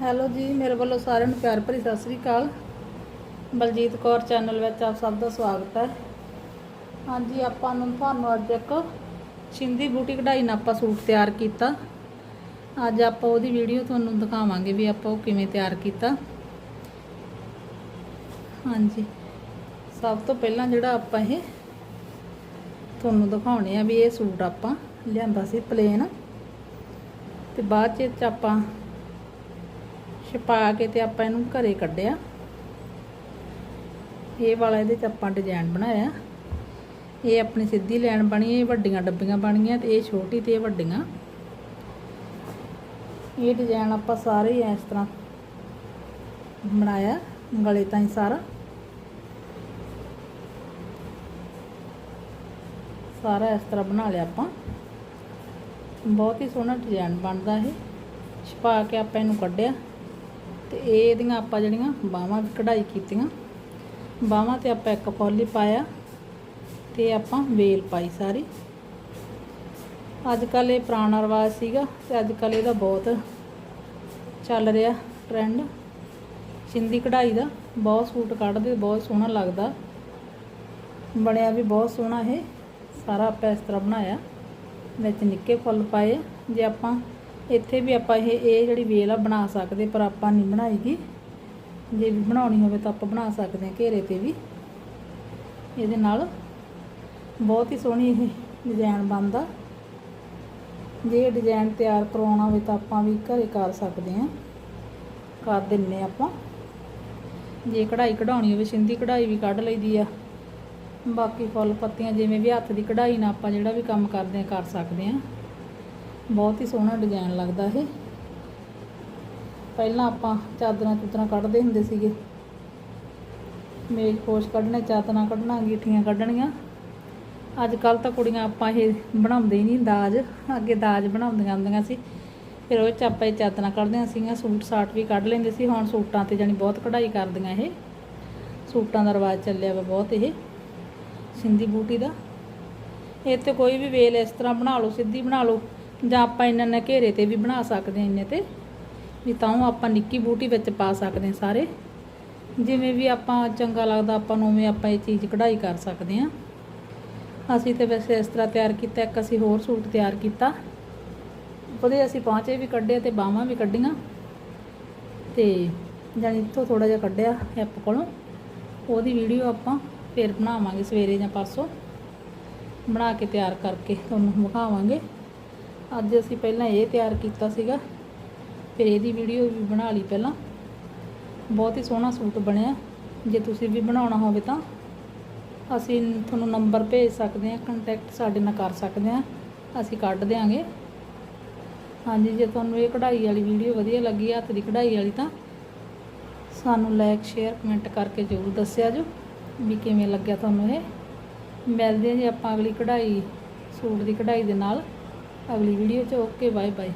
Hello ਜੀ, ਮੇਰੇ ਵੱਲੋਂ ਸਾਰਿਆਂ ਨੂੰ ਪਿਆਰ ਭਰੀ ਸਤਿ ਸ੍ਰੀ ਅਕਾਲ। ਬਲਜੀਤ ਕੌਰ ਚੈਨਲ ਵਿੱਚ ਆਪ ਸਭ ਦਾ ਸਵਾਗਤ ਹੈ। ਹਾਂਜੀ, ਆਪਾਂ ਨੂੰ ਤੁਹਾਨੂੰ ਅੱਜ ਇੱਕ ਸਿੰਧੀ ਬੂਟੀ ਕਢਾਈ ਨਾਲ ਆਪਾਂ ਸੂਟ ਤਿਆਰ ਕੀਤਾ। ਅੱਜ ਆਪਾਂ ਉਹਦੀ ਵੀਡੀਓ ਤੁਹਾਨੂੰ ਦਿਖਾਵਾਂਗੇ ਵੀ ਆਪਾਂ ਉਹ ਕਿਵੇਂ ਤਿਆਰ ਕੀਤਾ। ਹਾਂਜੀ, ਸਭ ਤੋਂ ਪਹਿਲਾਂ ਜਿਹੜਾ ਆਪਾਂ ਇਹ ਤੁਹਾਨੂੰ ਦਿਖਾਉਣੇ ਆ ਵੀ ਇਹ ਸੂਟ ਆਪਾਂ ਲਿਆਂਦਾ ਸੀ ਪਲੇਨ ਤੇ ਬਾਅਦ ਚ 'ਚ ਆਪਾਂ ਛਪਾ ਕੇ ਤੇ ਆਪਾਂ ਇਹਨੂੰ ਘਰੇ ਕੱਢਿਆ। ਇਹ ਵਾਲਾ ਇਹਦੇ ਚ ਆਪਾਂ ਡਿਜ਼ਾਈਨ ਬਣਾਇਆ। ਇਹ ਆਪਣੀ ਸਿੱਧੀ ਲਾਈਨ ਬਣੀ, ਇਹ ਵੱਡੀਆਂ ਡੱਬੀਆਂ ਬਣੀਆਂ ਤੇ ਇਹ ਛੋਟੀ ਤੇ ਇਹ ਵੱਡੀਆਂ। ਇਹ ਡਿਜ਼ਾਈਨ ਆਪਾਂ ਸਾਰੇ ਹੀ ਇਸ ਤਰ੍ਹਾਂ ਬਣਾਇਆ, ਗਲੇ ਤਾਈਂ ਸਾਰਾ। ਸਾਰਾ ਇਸ ਤਰ੍ਹਾਂ ਬਣਾ ਲਿਆ ਆਪਾਂ। ਬਹੁਤ ਹੀ ਸੋਹਣਾ ਡਿਜ਼ਾਈਨ ਬਣਦਾ ਇਹ। ਛਪਾ ਕੇ ਆਪਾਂ ਇਹਨੂੰ ਕੱਢਿਆ। ਤੇ ਇਹ ਇਹਦੀਆਂ ਆਪਾਂ ਜਿਹੜੀਆਂ ਬਾਹਾਂ ਕਢਾਈ ਕੀਤੀਆਂ। ਬਾਹਾਂ ਤੇ ਆਪਾਂ ਇੱਕ ਫੋਲੀ ਪਾਇਆ ਤੇ ਆਪਾਂ ਵੇਲ ਪਾਈ ਸਾਰੀ। ਅੱਜ ਕੱਲ ਇਹ ਪੁਰਾਣਾ ਰਿਵਾਜ ਸੀਗਾ ਤੇ ਅੱਜ ਕੱਲ ਇਹਦਾ ਬਹੁਤ ਚੱਲ ਰਿਹਾ ਟ੍ਰੈਂਡ ਸਿੰਧੀ ਕਢਾਈ ਦਾ ਬਹੁਤ ਸੂਟ ਕੱਢਦੇ ਬਹੁਤ ਸੋਹਣਾ ਲੱਗਦਾ। ਬਣਿਆ ਵੀ ਬਹੁਤ ਸੋਹਣਾ ਇਹ। ਸਾਰਾ ਆਪਾਂ ਇਸ ਤਰ੍ਹਾਂ ਬਣਾਇਆ। ਵਿੱਚ ਨਿੱਕੇ ਫੁੱਲ ਪਾਏ। ਜੇ ਆਪਾਂ ਇੱਥੇ ਵੀ ਆਪਾਂ ਇਹ ਇਹ ਜਿਹੜੀ ਵੇਲ ਆ ਬਣਾ ਸਕਦੇ, ਪਰ ਆਪਾਂ ਨਹੀਂ ਬਣਾਈਗੀ। ਜੇ ਵੀ ਬਣਾਉਣੀ ਹੋਵੇ ਤਾਂ ਆਪਾਂ ਬਣਾ ਸਕਦੇ ਹਾਂ ਘੇਰੇ ਤੇ ਵੀ। ਇਹਦੇ ਨਾਲ ਬਹੁਤ ਹੀ ਸੋਹਣੀ ਇਹ ਡਿਜ਼ਾਈਨ ਬਣਦਾ। ਜੇ ਇਹ ਡਿਜ਼ਾਈਨ ਤਿਆਰ ਕਰਵਾਉਣਾ ਹੋਵੇ ਤਾਂ ਆਪਾਂ ਵੀ ਘਰੇ ਕਰ ਸਕਦੇ ਹਾਂ। ਕਰ ਦਿੰਨੇ ਆਪਾਂ। ਜੇ ਕਢਾਈ ਕਢਾਉਣੀ ਹੋਵੇ, ਸਿੰਧੀ ਕਢਾਈ ਵੀ ਕੱਢ ਲਈਦੀ ਆ। ਬਾਕੀ ਫੁੱਲ ਪੱਤੀਆਂ ਜਿਵੇਂ ਵੀ ਹੱਥ ਦੀ ਕਢਾਈ ਨਾਲ ਆਪਾਂ ਜਿਹੜਾ ਵੀ ਕੰਮ ਕਰਦੇ ਆ ਕਰ ਸਕਦੇ ਆ ਬਹੁਤ ਹੀ ਸੋਹਣਾ ਡਿਜ਼ਾਈਨ ਲੱਗਦਾ ਇਹ। ਪਹਿਲਾਂ ਆਪਾਂ ਚਾਦਰਾਂ ਚੁਦਰਾਂ ਕੱਢਦੇ ਹੁੰਦੇ ਸੀਗੇ। ਮੇਜ਼ ਖੋਸ਼ ਕੱਢਣੇ, ਚਾਦਰਾਂ ਕੱਢਣਾ, ਅੰਗੀਠੀਆਂ ਕੱਢਣੀਆਂ। ਅੱਜ ਕੱਲ ਤਾਂ ਕੁੜੀਆਂ ਆਪਾਂ ਇਹ ਬਣਾਉਂਦੇ ਹੀ ਨਹੀਂ, ਦਾਜ। ਅੱਗੇ ਦਾਜ ਬਣਾਉਂਦੀਆਂ ਹੁੰਦੀਆਂ ਸੀ। ਫਿਰ ਉਹ ਚ ਆਪਾਂ ਇਹ ਚਾਦਰਾਂ ਕੱਢਦੀਆਂ ਸੀਗੀਆਂ, ਸੂਟ ਸਾਟ ਵੀ ਕੱਢ ਲੈਂਦੇ ਸੀ। ਹੁਣ ਸੂਟਾਂ ਤੇ ਜਾਨੀ ਬਹੁਤ ਕਢਾਈ ਕਰਦੀਆਂ ਇਹ। ਸੂਟਾਂ ਦਾ ਰਿਵਾਜ ਚੱਲਿਆ ਵਾ ਬਹੁਤ ਇਹ, ਸਿੰਧੀ ਬੂਟੀ ਦਾ। ਇਹ ਤੇ ਕੋਈ ਵੀ ਵੇਲ ਇਸ ਤਰ੍ਹਾਂ ਬਣਾ ਲਓ, ਸਿੱਧੀ ਬਣਾ ਲਓ। ਜਾਂ ਆਪਾਂ ਇਹਨਾਂ ਨੇ ਘੇਰੇ ਤੇ ਵੀ ਬਣਾ ਸਕਦੇ ਹਾਂ ਇੰਨੇ ਤੇ। ਵੀ ਤਾਂ ਉਹ ਆਪਾਂ ਨਿੱਕੀ ਬੂਟੀ ਵਿੱਚ ਪਾ ਸਕਦੇ ਹਾਂ ਸਾਰੇ। ਜਿਵੇਂ ਵੀ ਆਪਾਂ ਚੰਗਾ ਲੱਗਦਾ ਆਪਾਂ ਨੂੰ ਉਵੇਂ ਆਪਾਂ ਇਹ ਚੀਜ਼ ਕਢਾਈ ਕਰ ਸਕਦੇ ਹਾਂ। ਅਸੀਂ ਤੇ ਵੈਸੇ ਇਸ ਤਰ੍ਹਾਂ ਤਿਆਰ ਕੀਤਾ, ਇੱਕ ਅਸੀਂ ਹੋਰ ਸੂਟ ਤਿਆਰ ਕੀਤਾ। ਉਹਦੇ ਅਸੀਂ ਪਹੁੰਚੇ ਵੀ ਕੱਢੇ ਤੇ ਬਾਹਾਂ ਵੀ ਕੱਢੀਆਂ। ਤੇ ਜਾਨੀ ਇੱਥੋਂ ਥੋੜਾ ਜਿਹਾ ਕੱਢਿਆ ਹਿੱਪ ਕੋਲੋਂ। ਉਹਦੀ ਵੀਡੀਓ ਆਪਾਂ ਫਿਰ ਬਣਾਵਾਂਗੇ ਸਵੇਰੇ ਜਾਂ ਪਰਸੋਂ। ਬਣਾ ਕੇ ਤਿਆਰ ਕਰਕੇ ਤੁਹਾਨੂੰ ਵਿਖਾਵਾਂਗੇ। ਅੱਜ ਅਸੀਂ ਪਹਿਲਾਂ ਇਹ ਤਿਆਰ ਕੀਤਾ ਸੀਗਾ, ਫਿਰ ਇਹਦੀ ਵੀਡੀਓ ਵੀ ਬਣਾ ਲਈ ਪਹਿਲਾਂ। ਬਹੁਤ ਹੀ ਸੋਹਣਾ ਸੂਟ ਬਣਿਆ। ਜੇ ਤੁਸੀਂ ਵੀ ਬਣਾਉਣਾ ਹੋਵੇ ਤਾਂ ਅਸੀਂ ਤੁਹਾਨੂੰ ਨੰਬਰ ਭੇਜ ਸਕਦੇ ਹਾਂ ਕੰਟੈਕਟ ਸਾਡੇ ਨਾਲ ਕਰ ਸਕਦੇ ਹਾਂ। ਅਸੀਂ ਕੱਢ ਦਿਆਂਗੇ। ਹਾਂਜੀ, ਜੇ ਤੁਹਾਨੂੰ ਇਹ ਕਢਾਈ ਵਾਲੀ ਵੀਡੀਓ ਵਧੀਆ ਲੱਗੀ, ਹੱਥ ਦੀ ਕਢਾਈ ਵਾਲੀ ਤਾਂ ਸਾਨੂੰ ਲਾਈਕ ਸ਼ੇਅਰ ਕਮੈਂਟ ਕਰਕੇ ਜ਼ਰੂਰ ਦੱਸਿਆ ਜੋ ਵੀ ਕਿਵੇਂ ਲੱਗਿਆ ਤੁਹਾਨੂੰ ਇਹ। ਮਿਲਦੇ ਹਾਂ ਜੀ ਆਪਾਂ ਅਗਲੀ ਕਢਾਈ, ਸੂਟ ਦੀ ਕਢਾਈ ਦੇ ਨਾਲ। ਅਗਲੀ ਵੀਡੀਓ 'ਚ ਓਕੇ ਬਾਏ ਬਾਏ